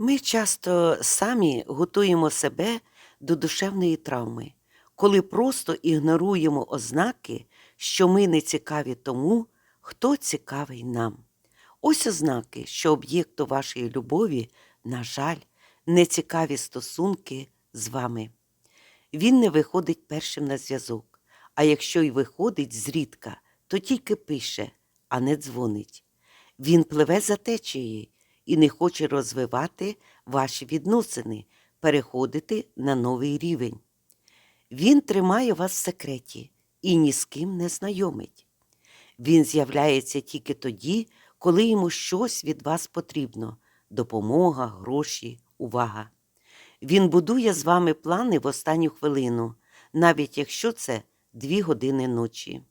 Ми часто самі готуємо себе до душевної травми, коли просто ігноруємо ознаки, що ми не цікаві тому, хто цікавий нам. Ось ознаки, що об'єкту вашої любові, на жаль, не цікаві стосунки з вами. Він не виходить першим на зв'язок, а якщо й виходить зрідка, то тільки пише, а не дзвонить. Він пливе за течією і не хоче розвивати ваші відносини, переходити на новий рівень. Він тримає вас в секреті і ні з ким не знайомить. Він з'являється тільки тоді, коли йому щось від вас потрібно допомога, гроші, увага. Він будує з вами плани в останню хвилину, навіть якщо це дві години ночі.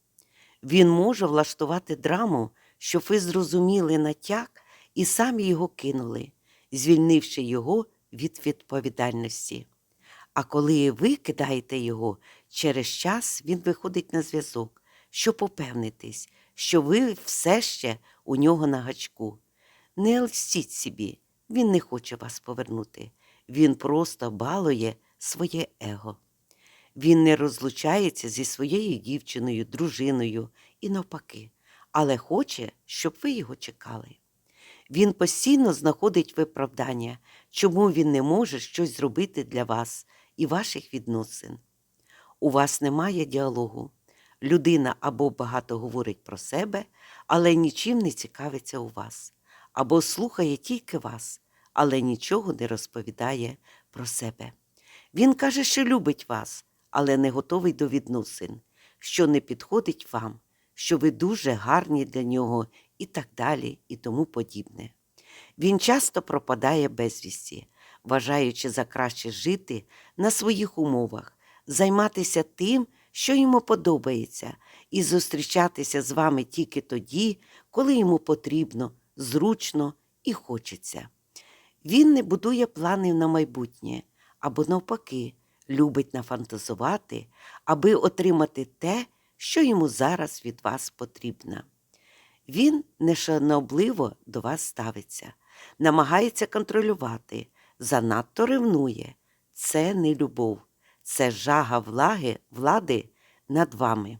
Він може влаштувати драму, щоб ви зрозуміли натяк і самі його кинули, звільнивши його від відповідальності. А коли ви кидаєте його, через час він виходить на зв'язок, щоб упевнитись, що ви все ще у нього на гачку. Не льстіть собі, він не хоче вас повернути. Він просто балує своє его. Він не розлучається зі своєю дівчиною, дружиною і навпаки, але хоче, щоб ви його чекали. Він постійно знаходить виправдання, чому він не може щось зробити для вас і ваших відносин. У вас немає діалогу. Людина або багато говорить про себе, але нічим не цікавиться у вас, або слухає тільки вас, але нічого не розповідає про себе. Він каже, що любить вас, але не готовий до відносин, що не підходить вам, що ви дуже гарні для нього і так далі, і тому подібне. Він часто пропадає безвісті, вважаючи за краще жити на своїх умовах, займатися тим, що йому подобається, і зустрічатися з вами тільки тоді, коли йому потрібно, зручно і хочеться. Він не будує планів на майбутнє або навпаки, любить нафантазувати, аби отримати те, що йому зараз від вас потрібно. Він нешанобливо до вас ставиться, намагається контролювати, занадто ревнує. Це не любов, це жага влаги, влади над вами.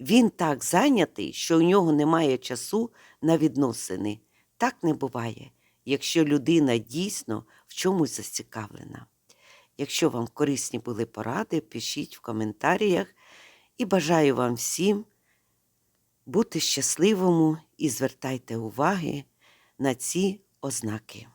Він так зайнятий, що у нього немає часу на відносини. Так не буває, якщо людина дійсно в чомусь зацікавлена. Якщо вам корисні були поради, пишіть в коментарях і бажаю вам всім бути щасливому і звертайте уваги на ці ознаки.